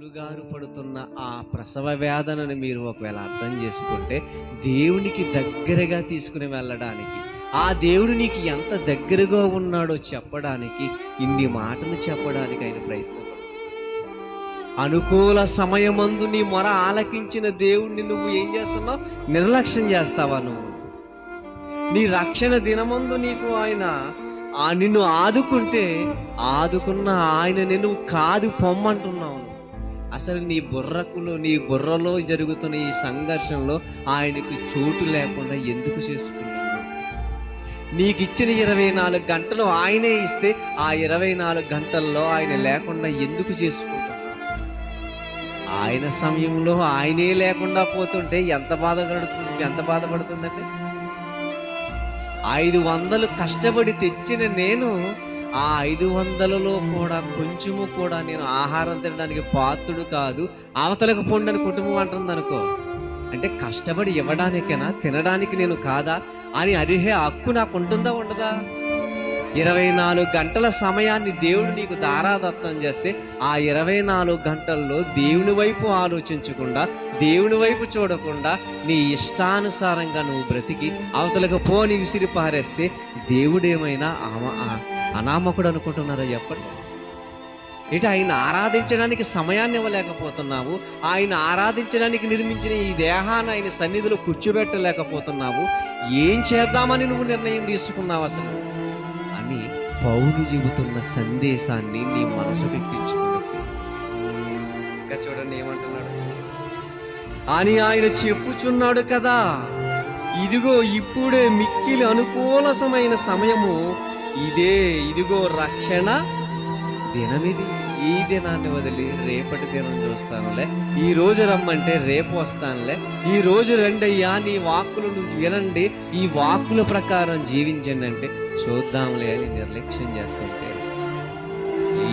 పడుతున్న ఆ ప్రసవ వేదనని మీరు ఒకవేళ అర్థం చేసుకుంటే దేవునికి దగ్గరగా తీసుకుని వెళ్ళడానికి ఆ దేవుడు నీకు ఎంత దగ్గరగా ఉన్నాడో చెప్పడానికి ఇన్ని మాటలు చెప్పడానికి ఆయన ప్రయత్నం అనుకూల సమయమందు నీ మొర ఆలకించిన దేవుణ్ణి నువ్వు ఏం చేస్తున్నావు? నిర్లక్ష్యం చేస్తావా నువ్వు? నీ రక్షణ దినమందు నీకు ఆయన ఆ నిన్ను ఆదుకుంటే ఆదుకున్న ఆయన నిన్ను కాదు పొమ్మంటున్నావు నువ్వు. అసలు నీ బుర్రకులో నీ బుర్రలో జరుగుతున్న ఈ సంఘర్షణలో ఆయనకు చోటు లేకుండా ఎందుకు చేసుకుంటున్నావు నీకు ఇచ్చిన ఇరవై నాలుగు గంటలు ఆయనే ఇస్తే ఆ ఇరవై నాలుగు గంటల్లో ఆయన లేకుండా ఎందుకు చేసుకుంటున్నావు ఆయన సమయంలో ఆయనే లేకుండా పోతుంటే ఎంత బాధపడుతుంది ఎంత బాధపడుతుందండి? ఐదు వందలు కష్టపడి తెచ్చిన నేను ఆ ఐదు వందలలో కూడా కొంచెము కూడా నేను ఆహారం తినడానికి పాత్రుడు కాదు అవతలకు పొండని కుటుంబం అంటుంది అనుకో. అంటే కష్టపడి ఇవ్వడానికైనా తినడానికి నేను కాదా అని అరిహే హక్కు నాకు ఉంటుందా ఉండదా? ఇరవై నాలుగు గంటల సమయాన్ని దేవుడు నీకు దారాదత్తం చేస్తే ఆ ఇరవై నాలుగు గంటల్లో దేవుని వైపు ఆలోచించకుండా దేవుని వైపు చూడకుండా నీ ఇష్టానుసారంగా నువ్వు బ్రతికి అవతలకు పోని విసిరి పారేస్తే దేవుడేమైనా ఆమె అనామకుడు అనుకుంటున్నారా చెప్పండి ఇటు ఆయన ఆరాధించడానికి సమయాన్ని ఇవ్వలేకపోతున్నావు ఆయన ఆరాధించడానికి నిర్మించిన ఈ దేహాన్ని ఆయన సన్నిధిలో కూర్చోబెట్టలేకపోతున్నావు ఏం చేద్దామని నువ్వు నిర్ణయం తీసుకున్నావు అసలు? అని పౌలు చెబుతున్న సందేశాన్ని నీ మనసు పెట్టించుకుంది ఇంకా చూడండి ఏమంటున్నాడు? అని ఆయన చెప్పుచున్నాడు కదా ఇదిగో ఇప్పుడే మిక్కిలి అనుకూలసమైన సమయము ఇదే ఇదిగో రక్షణ దినమిది. ఈ దినాన్ని వదిలి రేపటి దినం చూస్తానులే. ఈ రోజు రమ్మంటే రేపు వస్తానులే. ఈ రోజు రండయ్యా నీ వాక్కులు నువ్వు వినండి. ఈ వాక్కుల ప్రకారం జీవించండి అంటే చూద్దాంలే అని నిర్లక్ష్యం చేస్తుంటే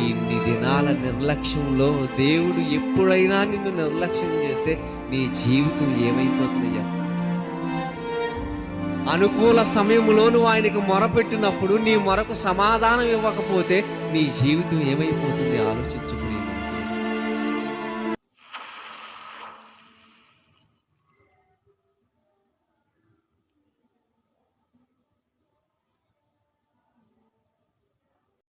ఇన్ని దినాల నిర్లక్ష్యంలో దేవుడు ఎప్పుడైనా నిన్ను నిర్లక్ష్యం చేస్తే నీ జీవితం ఏమైపోతుందయ్యా? అనుకూల సమయంలో నువ్వు ఆయనకు మొరపెట్టినప్పుడు నీ మొరకు సమాధానం ఇవ్వకపోతే నీ జీవితం ఏమైపోతుంది? ఆలోచించు.